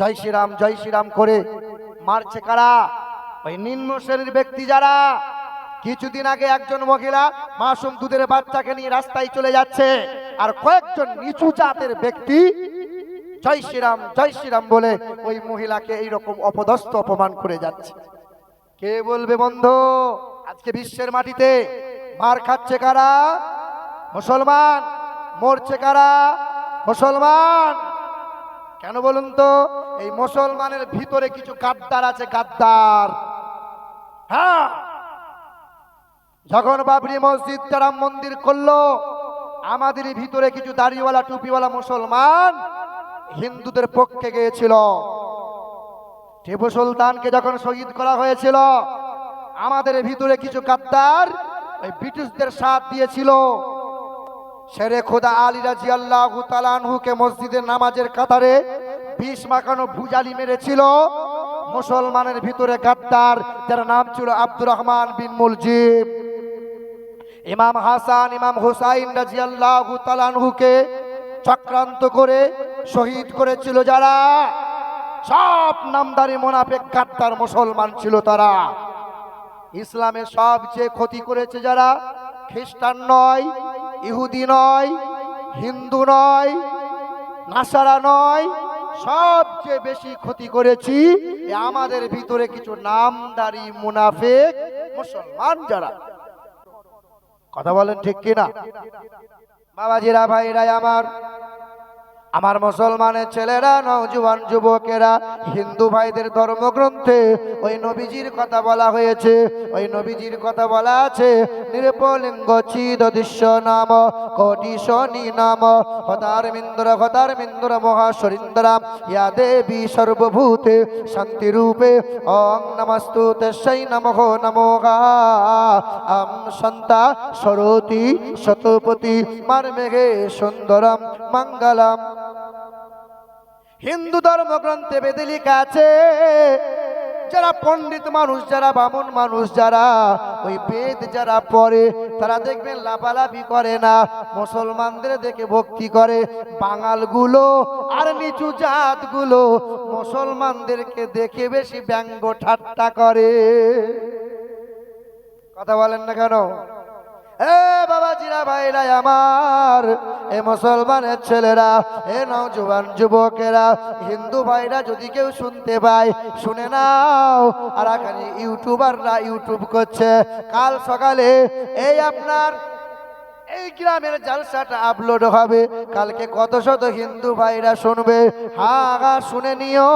জয় শ্রীরাম জয় শ্রীরাম করে মারছে কারা? ওই নিম্ন শ্রেণির ব্যক্তি যারা কিছুদিন আগে একজন মহিলা মাসুম দুধের বাচ্চাকে নিয়ে রাস্তায় চলে যাচ্ছে আর কয়েকজন নিচু জাতের ব্যক্তি জয় শ্রীরাম জয় শ্রীরাম বলে ওই মহিলাকে এইরকম অপদস্থ অপমান করে যাচ্ছে। কে বলবে বন্ধু? আজকে বিশ্বের মাটিতে মার খাচ্ছে কারা? মুসলমান, মরছে কারা? মুসলমান! কেন বলুন তো? এই মুসলমানের ভিতরে কিছু গাদ্দার আছে, গাদ্দার। হ্যাঁ? যখন বাবরি মসজিদ রাম মন্দির করল, আমাদের ভিতরে কিছু দাড়িওয়ালা, টুপিওয়ালা মুসলমান হিন্দুদের পক্ষে গিয়েছিল। টিপু সুলতানকে যখন শহীদ করা হয়েছিল, আমাদের ভিতরে কিছু গাদ্দার ওই ব্রিটিশদের সাথ দিয়েছিল। শেরে খোদা আলী রাজি আল্লাহ তালানহুকে মসজিদের নামাজের কাতারে বিষ মাখানো ভুজালি মেরেছিল। মুসলমানের ভিতরে গাদ্দার, যার নাম ছিল আব্দুর রহমান বিন মুলজিব। ইমাম হাসান, ইমাম হুসাইন রাজি আল্লাহ তালানহুকে চক্রান্ত করে শহীদ করেছিল যারা? সব নামদারি মোনাফেক গাদ্দার মুসলমান ছিল তারা। ইসলামের সবচেয়ে ক্ষতি করেছে যারা? খ্রিস্টান নয়, ইহুদি নয়, হিন্দু নয়, নাসারা নয় সবচেয়ে বেশি ক্ষতি করেছি আমাদের ভিতরে কিছু নামদারি মুনাফেক মুসলমান যারা। কথা বলেন ঠিক কিনা? বাবাজিরা ভাইরাই আমার। আমার মুসলমানের ছেলেরা, নওজোয়ান যুবকেরা, হিন্দু ভাইদের ধর্মগ্রন্থে ওই নবীজির কথা বলা হয়েছে। ওই নবীজির কথা বলা আছে, নিরপলিঙ্গ চিদ দৃশ্য নাম, কোটি শনি নাম, হতার মিন্দ্র হতার মিন্দ্র মহাসরিন্দ্রাম ইয়া দেবী সর্বভূতে শান্তি রূপে ওং নমস্তু তস্যৈ নমঃ নমো আম সন্তা সরতি শতপতি মারমেঘে সুন্দরম, মঙ্গলম। হিন্দু ধর্মগ্রন্থে বেদে লেখা আছে, যারা পণ্ডিত মানুষ, যারা বামন মানুষ, যারা ওই বেদ যারা পড়ে, তারা দেখবেন লাফালাফি করে না, মুসলমানদের দেখে ভক্তি করে। বাঙালগুলো আর নিচু জাতগুলো মুসলমানদেরকে দেখে বেশি ব্যঙ্গ ঠাট্টা করে। কথা বলেন না কেন? এ বাবাজিরা ভাইরা আমার। এ মুসলমানের ছেলেরা, এ নওজোয়ান যুবকেরা, হিন্দু ভাইরা যদি কেউ শুনতে পায়, শুনে নাও। আর এখানে ইউটিউবাররা ইউটিউব করছে। কাল সকালে এই আপনার এই গ্রামের জালসাটা আপলোড হবে। কালকে কত শত হিন্দু ভাইরা শুনবে। হা শুনে নিও,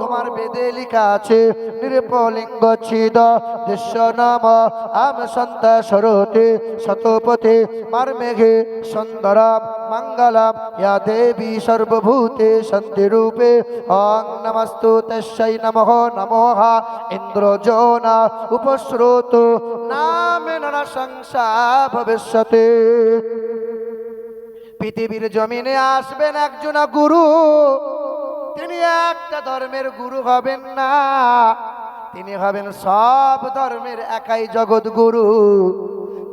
তোমার বেদে লেখা আছে নিরপলিঙ্গ ছিদ, দৃশ্য নাম, আম সন্ত সরতে, শতপথে, মার মেঘে, সুন্দরম, মঙ্গলম, ইয়া দেবী সর্বভূতে, শান্তি রূপে অং নমস্তু, তস্যৈ নমঃ নমঃ, ইন্দ্রজোনা, উপস্রোত, নামে নর সংসা ভবিষ্যতে। পৃথিবীর জমিনে আসবেন একজন গুরু। তিনি একটা ধর্মের গুরু হবেন না। তিনি হবেন সব ধর্মের একাই জগৎ গুরু।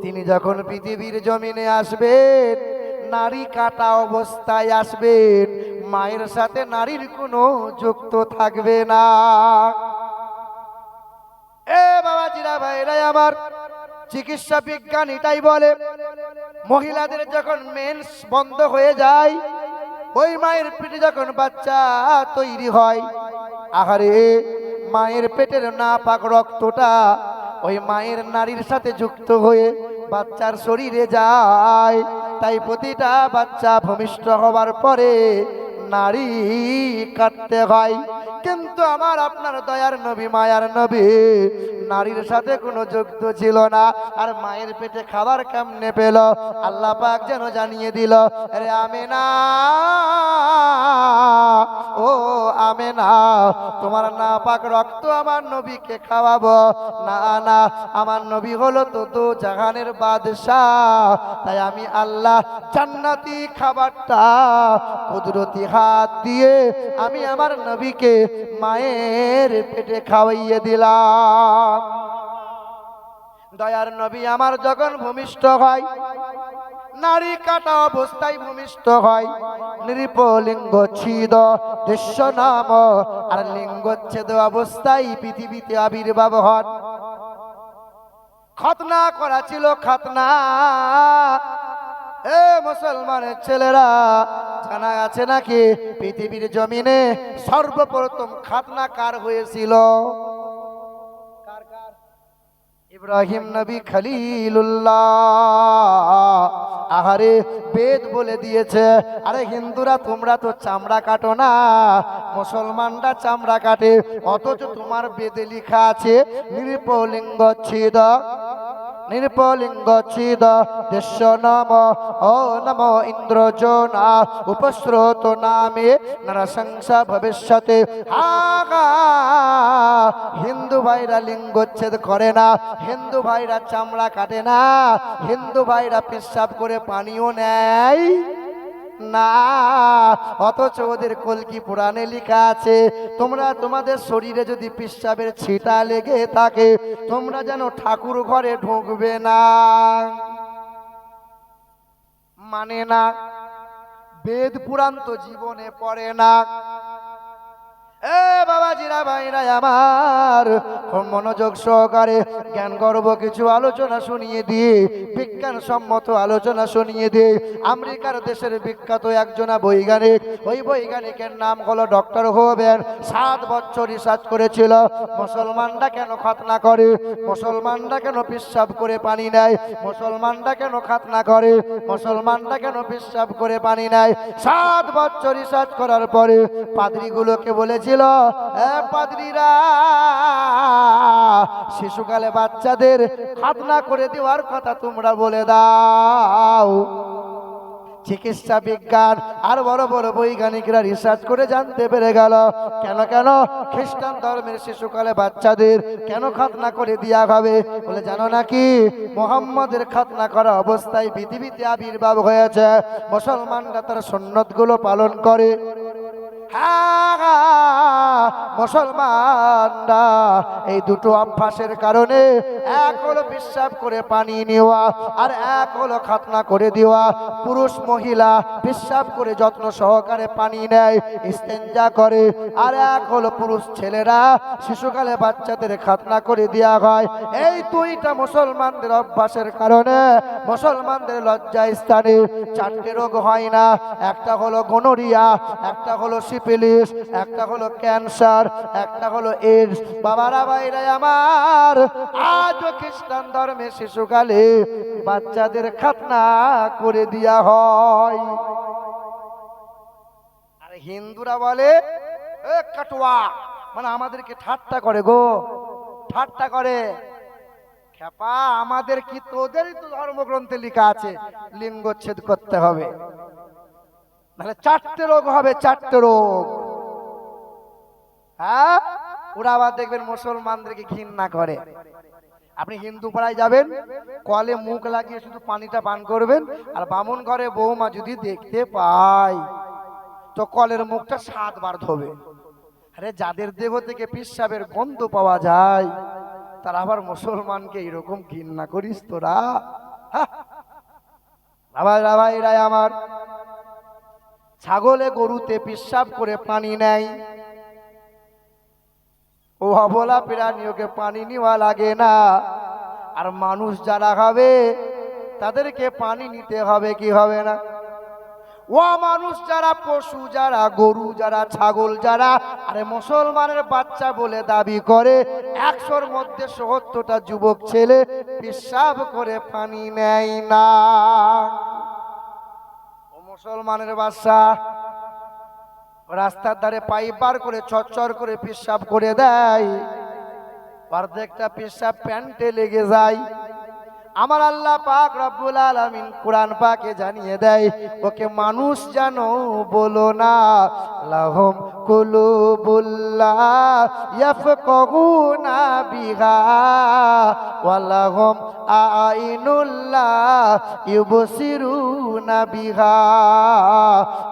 তিনি যখন পৃথিবীর জমিনে আসবেন, নারী কাটা অবস্থায় আসবেন, মায়ের সাথে নারীর কোনো যুক্ত থাকবে না। এ বাবাজিরা, ভাইরাই আমার চিকিৎসা বিজ্ঞান এটাই বলে, মহিলাদের যখন মেন্স বন্ধ হয়ে যায়, ওই মায়ের পেটে যখন বাচ্চা তৈরি হয়, আহারে, মায়ের পেটের না পাক রক্তটা ওই মায়ের নারীর সাথে যুক্ত হয়ে বাচ্চার শরীরে যায়। তাই প্রতিটা বাচ্চা ভূমিষ্ঠ হবার পরে নারী কাটতে হয়। কিন্তু আমার আপনার দয়ার নবী, মায়ার নবী নারীর সাথে কোনো যুক্ত ছিল না। আর মায়ের পেটে খাবার কেমনে পেল? আল্লাহ পাক যেন জানিয়ে দিল, আরে আমি না ও আমি না তোমার না পাক রক্ত আমার নবীকে খাওয়াবো। না না, আমার নবী হলো তো দু জাহানের বাদশাহ। তাই আমি আল্লাহ জান্নাতি খাবারটা, কুদরতি হাত দিয়ে আমি আমার নবীকে মায়ের পেটে খাওয়াইয়ে দিলাম। দয়ার নবী আমার যখন ভূমিষ্ঠ হয়, নারী কাটা অবস্থায় ভূমিষ্ঠ হয়, নৃপলিঙ্গ ছিদ, দৃশ্য নাম আর লিঙ্গচ্ছেদ অবস্থায় পৃথিবীতে আবির্ভাব হন। খতনা করা ছিল খতনা। এ মুসলমানের ছেলেরা, জানা আছে নাকি পৃথিবীর জমিনে সর্বপ্রথম খাতনা কার হয়েছিল? ইব্রাহিম নবী খলিলুল্লাহ। আরে বেদ বলে দিয়েছে, আরে হিন্দুরা, তোমরা তো চামড়া কাটো না, মুসলমানরা চামড়া কাটে, অথচ তোমার বেদে লিখা আছে নিরপলিঙ্গ ছিদ। নিরপলিঙ্গ ছিদ দেশ নাম ও নম ইন্দ্রজনা, উপস্রোত নামে নরসংসা ভবিষ্যতে। আগা, হিন্দু ভাইরা লিঙ্গচ্ছেদ করে না, হিন্দু ভাইরা চামড়া কাটে না, হিন্দু ভাইরা পেশাব করে পানিও নেয়। না। অথচ ওদের কলকি পুরাণে লেখা আছে? তোমরা তোমাদের শরীরে যদি পিসাবের ছিটা লেগে থাকে, তোমরা যেন ঠাকুর ঘরে ঢুকবে না। মানে না, বেদ পুরাণ তো জীবনে পড়ে না। এ বাবাজিরা ভাইরা আমার মনোযোগ সহকারে জ্ঞান গর্ব কিছু আলোচনা শুনিয়ে দিয়ে বিজ্ঞান সম্মত আলোচনা শুনিয়ে দিয়ে আমেরিকার দেশের বিখ্যাত একজনা বৈজ্ঞানিক, ওই বৈজ্ঞানিকের নাম হলো ডক্টর হোবেন। সাত বছর রিসার্চ করেছিল, মুসলমানরা কেন খাতনা করে? মুসলমানরা কেন পিসাব করে পানি নেয়? মুসলমানরা কেন খাতনা করে? মুসলমানরা কেন পিসাব করে পানি নেয়? সাত বছর রিসার্চ করার পরে পাদ্রিগুলোকে বলেছিল পাদ্রিরা, শিশুকালে বাচ্চাদের খাতনা করে দেওয়ার কথা তোমরা বলে দাও। চিকিৎসা বিজ্ঞান আর বড় বড় বৈজ্ঞানিকরা রিসার্চ করে জানতে পেরে গেল, কেন কেন খ্রিস্টান ধর্মের শিশুকালে বাচ্চাদের কেন খাতনা করে দেওয়া হবে? বলে, জানো নাকি, মোহাম্মদের খাতনা করা অবস্থায় পৃথিবীতে আবির্ভাব হয়েছে। মুসলমানরা তার সন্ন্যতগুলো পালন করে। হ্যাঁ, মুসলমানরা, এই দুটো অভ্যাসের কারণে এক হলো বিশ্বাস করে পানি নেওয়া আর এক হলো খাতনা করে দেওয়া। পুরুষ মহিলা বিশ্বাস করে যত্ন সহকারে পানি নেয়, ইস্তেঞ্জা করে। আর এক হলো পুরুষ ছেলেরা শিশুকালে বাচ্চাদের খাতনা করে দেওয়া হয়। এই দুইটা মুসলমানদের অভ্যাসের কারণে মুসলমানদের লজ্জা স্থানে চারটে রোগ হয় না। একটা হলো গনোরিয়া একটা হলো সিপিলিস একটা হলো ক্যান্সার একটা হলো এইডস বাবারা বাইরে আমার, আজও খ্রিস্টান ধর্মে শিশুকালে বাচ্চাদের খাতনা করে দেওয়া হয়। আর হিন্দুরা বলে কাটুয়া মানে আমাদেরকে ঠাট্টা করে গো, ঠাট্টা করে। খেপা আমাদের কি তোদেরই তো ধর্মগ্রন্থে লেখা আছে, লিঙ্গচ্ছেদ করতে হবে। তাহলে চারটে রোগ হবে, চারটে রোগ। হ্যাঁ? ওরা আবার দেখবেন মুসলমানদেরকে ঘৃণা করে। আপনি হিন্দু পাড়ায় যাবেন, কলে মুখ লাগিয়ে শুধু পানিটা পান করবেন, আর বামুন ঘরে বৌমা যদি দেখতে পায়, তো কলের মুখটা সাতবার ধোবে। আরে যাদের দেহ থেকে পিসাবের গন্ধ পাওয়া যায়, তারা আবার মুসলমানকে এরকম ঘৃণা করিস তোরা। হ্যাঁ? আবার ভাইরা আমার। ছাগলে গরুতে পিসাব করে পানি নেয় ও অবলা প্রাণী, ওকে পানি নেওয়া লাগে না। আর মানুষ যারা হবে তাদেরকে পানি নিতে হবে, কি হবে না? ও মানুষ যারা পশু, যারা গরু, যারা ছাগল, যারা, আরে মুসলমানের বাচ্চা বলে দাবি করে, একশোর মধ্যে সত্তরটা যুবক ছেলে পিসাব করে পানি নেয় না। ও মুসলমানের বাচ্চা রাস্তার ধারে পাইপ বার করে, চচ্চর করে পেশাব করে দেয়। অর্ধেকটা পেশাব প্যান্টে লেগে যায়। আমার আল্লাহ পাক রব্বুল আলামিন কোরআন পাকে জানিয়ে দেয়, ওকে মানুষ জানো বলো না, লাহম কুলুবুল্লাহ ইয়াফকাহুনা বিহা ওয়ালাহুম আইনুল্লাহ ইউবসিরুনা বিহা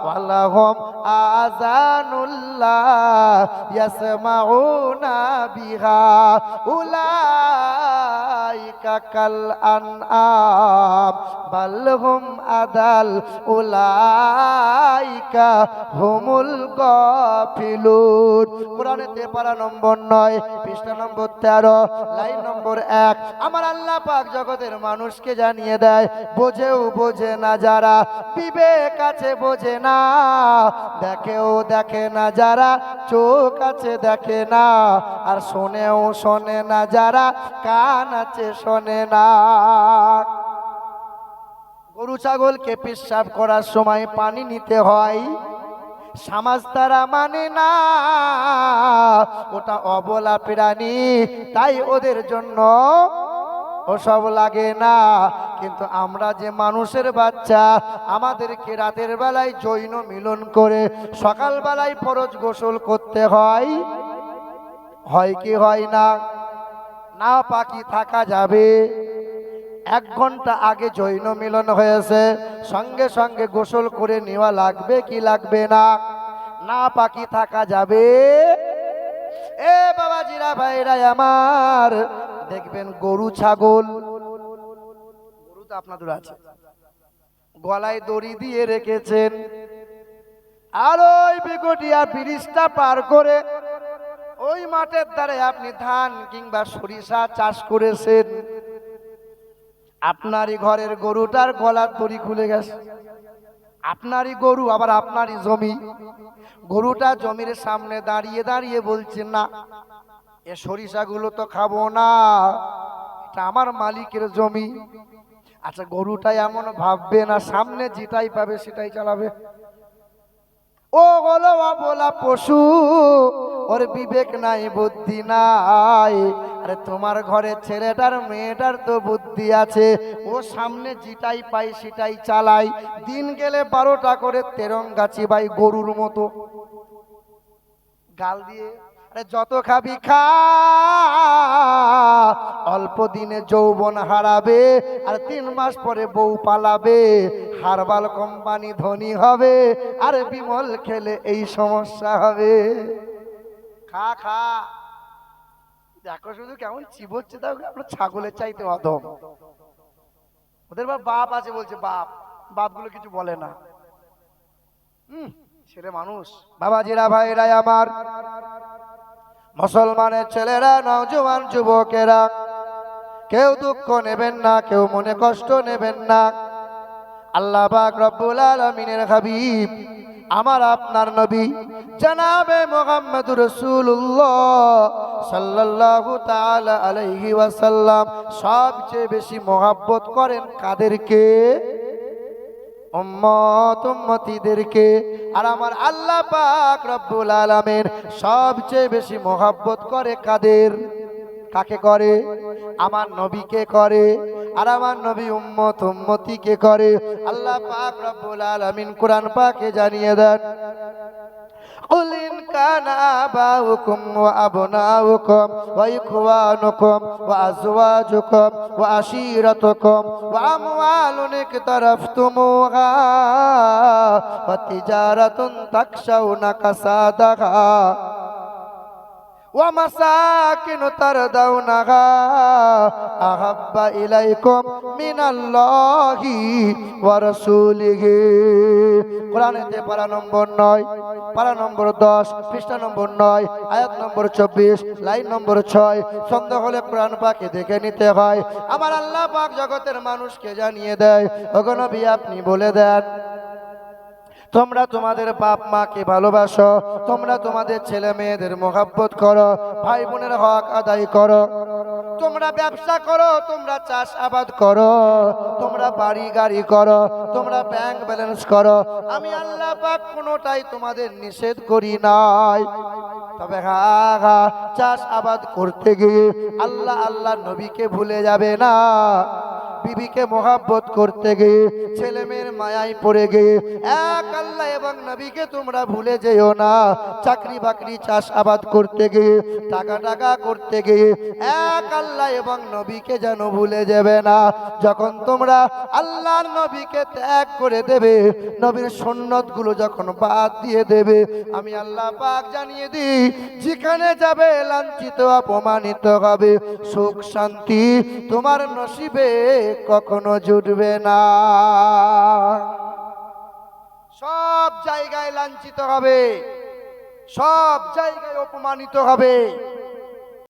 ওয়ালাহুম আযানুল্লাহ ইয়াসমাউনা বিহা উলা উলাইকা কাল আনআম বাল হুম আদাল উলাইকা হুমুল গাফিলুন। কোরআনেতে পারা নম্বর নয়, পৃষ্ঠা নম্বর তেরো, লাইন নম্বর এক। আমার আল্লাহ পাক জগতের মানুষকে জানিয়ে দেয়, বোঝেও বোঝে না যারা, বিবেক আছে বোঝে না, দেখেও দেখে না যারা, চোখ আছে দেখে না, আর শোনেও শোনে না যারা, কান আছে শোনে না। গরু ছাগলকে পেশাব করার সময় পানি নিতে হয়। সমাজ তারা মানে না, ওটা অবলা প্রাণী, তাই ওদের জন্য ওসব লাগে না। কিন্তু আমরা যে মানুষের বাচ্চা, আমাদেরকে রাতের বেলায় জৈন মিলন করে সকাল বেলায় ফরজ গোসল করতে হয়। হয় কি হয় না? না পাখি থাকা যাবে। এক ঘণ্টা আগে জৈন মিলন হয়েছে। সঙ্গে সঙ্গে গোসল করে নেওয়া লাগবে কি লাগবে না? না পাখি থাকা যাবে। এ বাবা জিরা ভাইরা আমার, দেখবেন গরু, ছাগল। গরু তো আপনাদের আছে। গলায় দড়ি দিয়ে রেখেছেন। আর ওই বেগটিয়া ব্রিজটা পার করে ওই মাঠের ধারে আপনি ধান কিংবা সরিষা চাষ করেছেন। আপনারই ঘরের গরুটার গলার দড়ি খুলে গেছে। আপনারই গরু, আবার আপনারই জমি। গরুটা জমির সামনে দাঁড়িয়ে দাঁড়িয়ে বলছে, না, এ সরিষাগুলো তো খাব না। এটা আমার মালিকের জমি। আচ্ছা গরুটা এমন ভাববে না, সামনে যেটাই পাবে সেটাই চালাবে। ও হলো অবলা পশু ওর বিবেক নাই, বুদ্ধি নাই। আরে তোমার ঘরে ছেলেটার, মেয়েটার তো বুদ্ধি আছে। ও সামনে যেটাই পাই সেটাই চালাই দিন গেলে বারোটা করে তেরঙ্গা চিবাই গরুর মতো। গাল দিয়ে, আরে যত খাবি খা, অল্প দিনে যৌবন হারাবে, আর তিন মাস পরে বউ পালাবে। হারবাল কোম্পানি ধনী হবে, আর বিমল খেলে এই সমস্যা হবে। খা খা। দেখো শুধু কেমন চিবোচ্ছে তাও আমরা ছাগলের চাইতে অধম। ওদের বাপ আছে বলছে, বাপ, বাপগুলো কিছু বলে না। হুম, ছেলে মানুষ। বাবা বাবাজিরা ভাইরা আমার, মুসলমানের ছেলেরা, নওজোয়ান যুবকেরা, কেউ দুঃখ নেবেন না, কেউ মনে কষ্ট নেবেন না। আল্লাহ পাক রব্বুল আলামিনের হাবিব, আমার আপনার নবী জানাবে মোহাম্মদ রাসূলুল্লাহ সাল্লাল্লাহু তাআলা আলাইহি ওয়াসাল্লাম, সবচেয়ে বেশি মহাব্বত করেন কাদেরকে? উম্মত উম্মতিদেরকে। আর আমার আল্লাহ পাক রব্বুল আলামিন সবচেয়ে বেশি মহাব্বত করে কাদের? কাকে করে? আমার নবীকে করে। আর আমার নবী উম্মত উম্মতিকে করে। আল্লাহ পাক রব্বুল আলামিন কোরআন পাকে জানিয়ে দেন। قل إن كان آباؤكم وأبناؤكم وإخوانكم وأزواجكم وعشيرتكم وأموال اقترفتموها وتجارة تخشون كسادها ومساكن ترضونها أحب إليكم من الله ورسوله কোরআনেতে পারা নম্বর নয় পারা নম্বর দশ পৃষ্ঠা নম্বর নয় আয়াত নম্বর চব্বিশ লাইন নম্বর ছয় সন্দেহ হলে কোরআন পাকে দেখে নিতে হয় আমার আল্লাহ পাক জগতের মানুষকে জানিয়ে দেয় ওগনবী আপনি বলে দেন তোমরা তোমাদের বাপ মাকে ভালোবাসো, তোমরা তোমাদের ছেলে মেয়েদের মোহাব্বত করো, ভাই বোনের হক আদায় করো। তোমরা ব্যবসা করো, তোমরা চাষ আবাদ করো, তোমরা বাড়ি গাড়ি করো, তোমরা ব্যাংক ব্যালেন্স করো। আমি আল্লাহ পাক কোনোটাই তোমাদের নিষেধ করি নাই। তবে হ্যাঁ হ্যাঁ চাষ আবাদ করতে গিয়ে আল্লাহ আল্লাহ নবীকে ভুলে যাবে না। বিবিকে মোহাব্বত করতে গিয়ে ছেলে মেয়ের মায়ায় পড়ে গিয়ে এক আল্লাহ এবং নবীকে তোমরা ভুলে যেও না। চাকরি বাকরি চাষ আবাদ করতে গিয়ে, টাকা টাকা করতে গিয়ে এক আল্লাহ এবং নবীকে যেন ভুলে যাবে না। যখন তোমরা আল্লাহর নবীকে ত্যাগ করে দেবে, নবীর সন্ন্যতগুলো যখন বাদ দিয়ে দেবে, আমি আল্লাহ পাক জানিয়ে দিই, যেখানে যাবে লাঞ্ছিত, অপমানিত হবে। সুখ শান্তি তোমার নসিবে। কখনো জুটবে না। সব জায়গায় লাঞ্ছিত হবে। সব জায়গায় অপমানিত হবে।